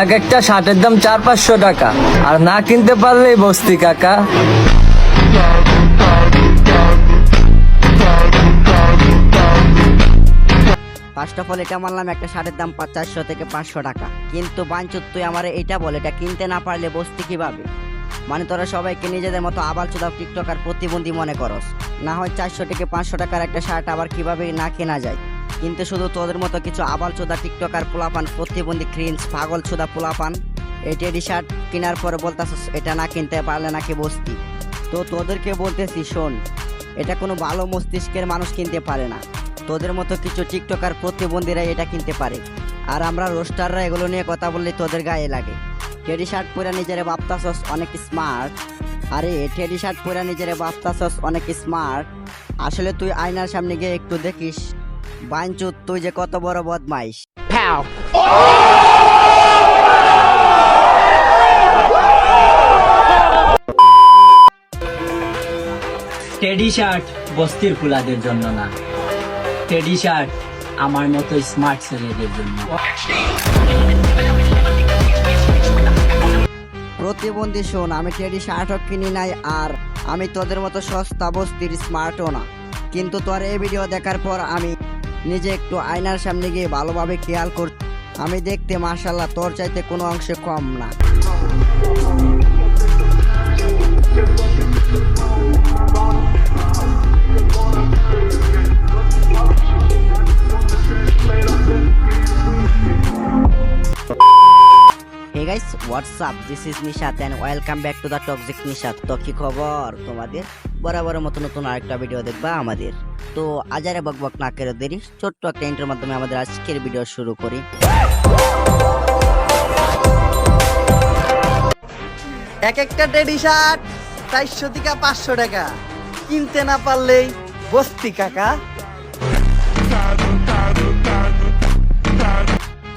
এক একটা শার্টের দাম চার পাঁচশো টাকা। আর না কিনতে পারলেই বস্তি, কাকা। ফার্স্ট অফ অল এটা মানলাম একটা শার্টের দাম চারশো থেকে পাঁচশো টাকা। কিন্তু বাঞ্চুত তুই আমার এটা বল, এটা কিনতে না পারলে বসতি কীভাবে? মানে তোরা সবাইকে নিজেদের মতো আবাল চুদাও টিকটকার প্রতিবন্ধী মনে করস। না হয় চারশো থেকে পাঁচশো টাকার একটা শার্ট আবার কীভাবে না কেনা যায়? কিন্তু শুধু তোদের মতো কিছু আবাল চোদা টিকটকার পোলাপান, প্রতিবন্ধী ক্রিন্স পাগল চোদা পোলাপান। এই টেডি শার্ট কেনার পরে বলতাছস, এটা না কিনতে পারলে নাকি বসতি? তো তোদেরকে বলতেছি, শোন, এটা কোনো ভালো মস্তিষ্কের মানুষ কিনতে পারে না। তোদের মতো কিছু টিকটকার প্রতিবন্ধীরা এটা কিনতে পারে। আর আমরা রোস্টাররা এগুলো নিয়ে কথা বললে তোদের গায়ে লাগে। টেডি শার্ট পরে নিজেরে বাপ্তাসস অনেক স্মার্ট আরে, টেডি শার্ট পরে নিজেরে বাপ্তাসস অনেক স্মার্ট আসলে তুই আয়নার সামনে গিয়ে একটু দেখিস। বাইনচুত তুই যে কত বড় বদমাইশ। টেডি শার্ট বস্তির ফুলাদের জন্য না। টেডি শার্ট আমার মতো স্মার্ট ছেলেদের জন্য। প্রতিবন্ধী শোন আমি টেডি শার্টও কিনি নাই আর আমি তোদের মতো সস্তা বস্তির স্মার্টও না। কিন্তু তোর এই ভিডিও দেখার পর আমি নিজে একটু আয়নার সামনে গিয়ে ভালোভাবে খেয়াল কর। আমি দেখতে মার্শাল্লাহ তোর চাইতে কোনো অংশে কম না। What's up this is Nishat and welcome back to the toxic Nishat তো কি খবর তোমাদের? বরাবর মতো নতুন আরেকটা ভিডিও দেখবা আমাদের। তো আজারে বকবক না করে দেরি, ছোট্ট একটা ইন্টার মাধ্যমে আমাদের আজকের ভিডিও শুরু করি। এক একটা টেডি শার্ট চারশো থেকে পাঁচশো টাকা। কিনতে না পারলেই বস্তি কাকা।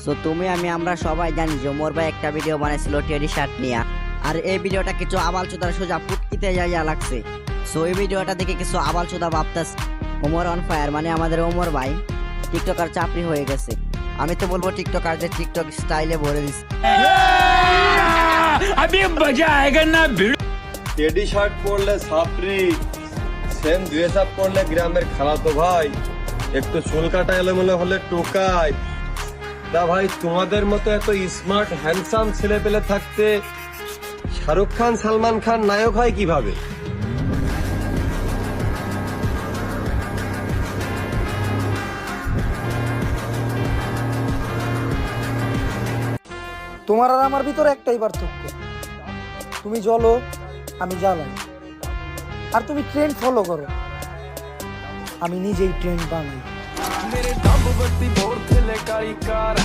সো তুমি আমি আমরা সবাই জানি যে মোর ভাই একটা ভিডিও বানাইছিল টেডি শার্ট নিয়ে। আর এই ভিডিওটা কিছু আবাল চোদার সোজা ফুটকিতে যাইয়া লাগছে। সো এই ভিডিওটা দেখে কিছু আবাল চোদা ভাবতাস ওমর অন ফায়ার মানে আমাদের ওমর ভাই টিকটকার চাপড়ি হয়ে গেছে। আমি তো বলব টিকটকার যে টিকটক স্টাইলে ভরে দিচ্ছে টেডি শার্ট পরলে সাপরি সেম ড্রেস আপ পরলে গ্রামের খালাতো ভাই। একটু চুল কাটা এলোমেলো হলে টোকায়। ভাই, তোমাদের মতো এত স্মার্ট হ্যান্ডসাম ছেলে পেলে থাকতে শাহরুখ খান, সালমান খান নায়ক হয় কীভাবে? তোমার আর আমার ভিতরে একটাই পার্থক্য। তুমি জ্বলো, আমি জ্বালাই। আর তুমি ট্রেন্ড ফলো করো। আমি নিজেই ট্রেন্ড বানাই। ਮੇਰੇ ਦੱਬ ਬੱਤੀ ਬੋਰ ਥੱਲੇ ਕਾਲੀ ਕਾਰ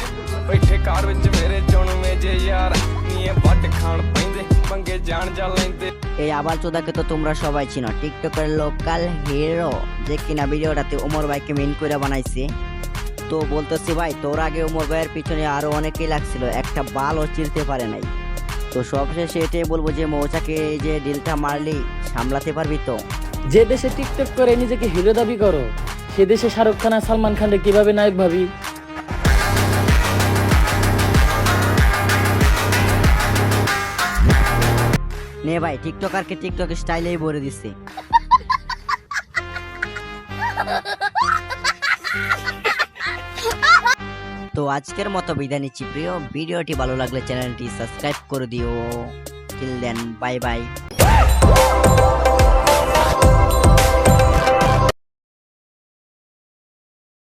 ਬੈਠੇ ਕਾਰ ਵਿੱਚ ਮੇਰੇ ਚੁਣਵੇਂ ਜੇ ਯਾਰ ਨੀਏ ਵੱਟ ਖਾਣ ਪੈਂਦੇ ਮੰਗੇ ਜਾਣ ਜਾ ਲੈਂਦੇ এই আবাল চোদাকে তো তোমরা সবাই চিনো টিকটকের লোকাল হিরো যে কিনা ভিডিওটাতে ওমর ভাইকে মেন করে বানাইছে তো বলতেছি ভাই তোর আগে ওমর ভাইয়ের পিছনে আরো অনেকেই লাগছিল একটা বালও চিরতে পারে নাই তো সবশেষে এটাই বলবো যে মৌচাকে এই যে ডিলটা মারলি সামলাতে পারবি তো যে দেশে টিকটক করে নিজেকে হিরো দাবি করো সে দেশে শাহরুখ খান আর সালমান খানকে কীভাবে নায়ক ভাবি? নে ভাই, টিকটকারকে টিকটক স্টাইলেই বলে দিচ্ছে তো আজকের মতো বিদায় নিচ্ছি, প্রিয়। ভিডিওটি ভালো লাগলে চ্যানেলটি সাবস্ক্রাইব করে দিও। Till then bye bye